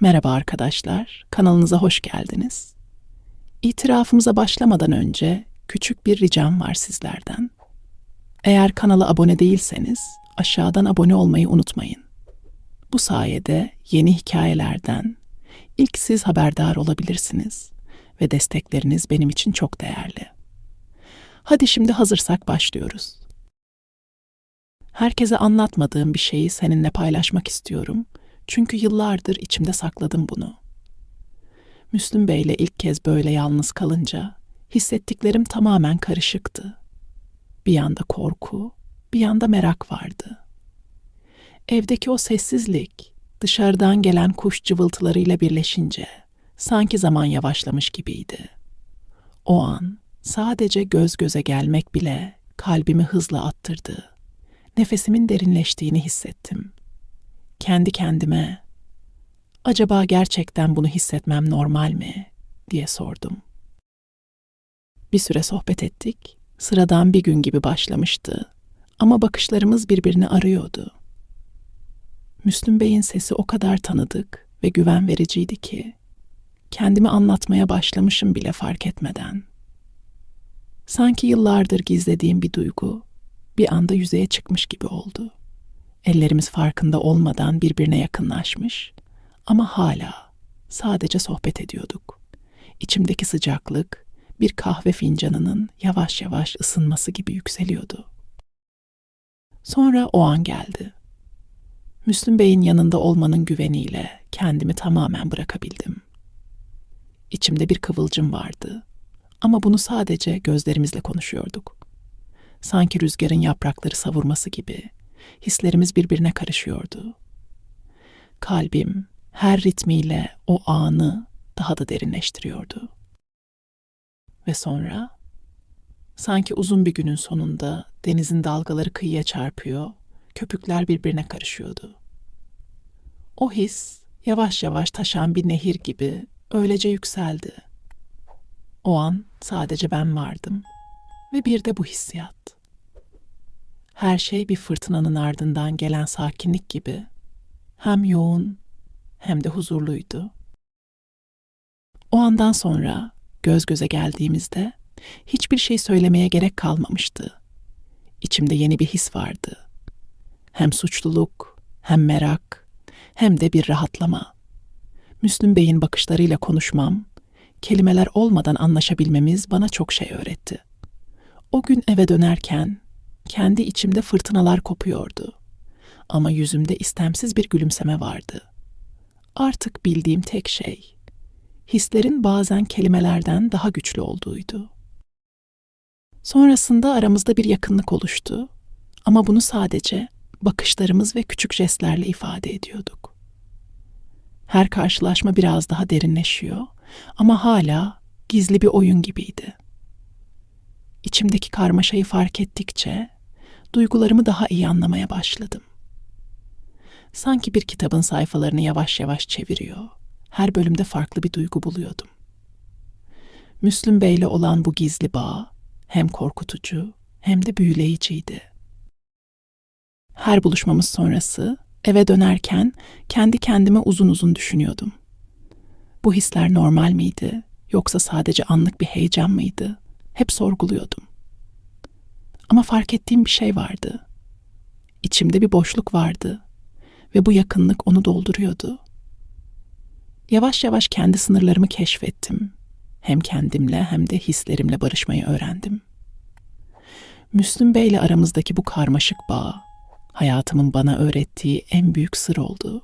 Merhaba arkadaşlar, kanalınıza hoş geldiniz. İtirafımıza başlamadan önce küçük bir ricam var sizlerden. Eğer kanala abone değilseniz aşağıdan abone olmayı unutmayın. Bu sayede yeni hikayelerden ilk siz haberdar olabilirsiniz ve destekleriniz benim için çok değerli. Hadi şimdi hazırsak başlıyoruz. Herkese anlatmadığım bir şeyi seninle paylaşmak istiyorum. Çünkü yıllardır içimde sakladım bunu. Müslüm Bey'le ilk kez böyle yalnız kalınca hissettiklerim tamamen karışıktı. Bir yanda korku, bir yanda merak vardı. Evdeki o sessizlik, dışarıdan gelen kuş cıvıltılarıyla birleşince sanki zaman yavaşlamış gibiydi. O an sadece göz göze gelmek bile kalbimi hızla attırdı. Nefesimin derinleştiğini hissettim. Kendi kendime acaba gerçekten bunu hissetmem normal mi diye sordum. Bir süre sohbet ettik. Sıradan bir gün gibi başlamıştı ama bakışlarımız birbirini arıyordu. Müslüm Bey'in sesi o kadar tanıdık ve güven vericiydi ki kendimi anlatmaya başlamışım bile fark etmeden. Sanki yıllardır gizlediğim bir duygu bir anda yüzeye çıkmış gibi oldu. Ellerimiz farkında olmadan birbirine yakınlaşmış ama hala sadece sohbet ediyorduk. İçimdeki sıcaklık bir kahve fincanının yavaş yavaş ısınması gibi yükseliyordu. Sonra o an geldi. Müslüm Bey'in yanında olmanın güveniyle kendimi tamamen bırakabildim. İçimde bir kıvılcım vardı ama bunu sadece gözlerimizle konuşuyorduk. Sanki rüzgarın yaprakları savurması gibi hislerimiz birbirine karışıyordu. Kalbim her ritmiyle o anı daha da derinleştiriyordu. Ve sonra sanki uzun bir günün sonunda denizin dalgaları kıyıya çarpıyor, köpükler birbirine karışıyordu. O his yavaş yavaş taşan bir nehir gibi öylece yükseldi. O an sadece ben vardım ve bir de bu hissiyat. Her şey bir fırtınanın ardından gelen sakinlik gibi hem yoğun hem de huzurluydu. O andan sonra göz göze geldiğimizde hiçbir şey söylemeye gerek kalmamıştı. İçimde yeni bir his vardı. Hem suçluluk, hem merak, hem de bir rahatlama. Müslüm Bey'in bakışlarıyla konuşmam, kelimeler olmadan anlaşabilmemiz bana çok şey öğretti. O gün eve dönerken kendi içimde fırtınalar kopuyordu. Ama yüzümde istemsiz bir gülümseme vardı. Artık bildiğim tek şey, hislerin bazen kelimelerden daha güçlü olduğuydu. Sonrasında aramızda bir yakınlık oluştu ama bunu sadece bakışlarımız ve küçük jestlerle ifade ediyorduk. Her karşılaşma biraz daha derinleşiyor ama hala gizli bir oyun gibiydi. İçimdeki karmaşayı fark ettikçe duygularımı daha iyi anlamaya başladım. Sanki bir kitabın sayfalarını yavaş yavaş çeviriyor. Her bölümde farklı bir duygu buluyordum. Müslüm Bey'le olan bu gizli bağ hem korkutucu hem de büyüleyiciydi. Her buluşmamız sonrası eve dönerken kendi kendime uzun uzun düşünüyordum. Bu hisler normal miydi yoksa sadece anlık bir heyecan mıydı? Hep sorguluyordum. Ama fark ettiğim bir şey vardı. İçimde bir boşluk vardı ve bu yakınlık onu dolduruyordu. Yavaş yavaş kendi sınırlarımı keşfettim. Hem kendimle hem de hislerimle barışmayı öğrendim. Müslüm Bey'le aramızdaki bu karmaşık bağ hayatımın bana öğrettiği en büyük sır oldu.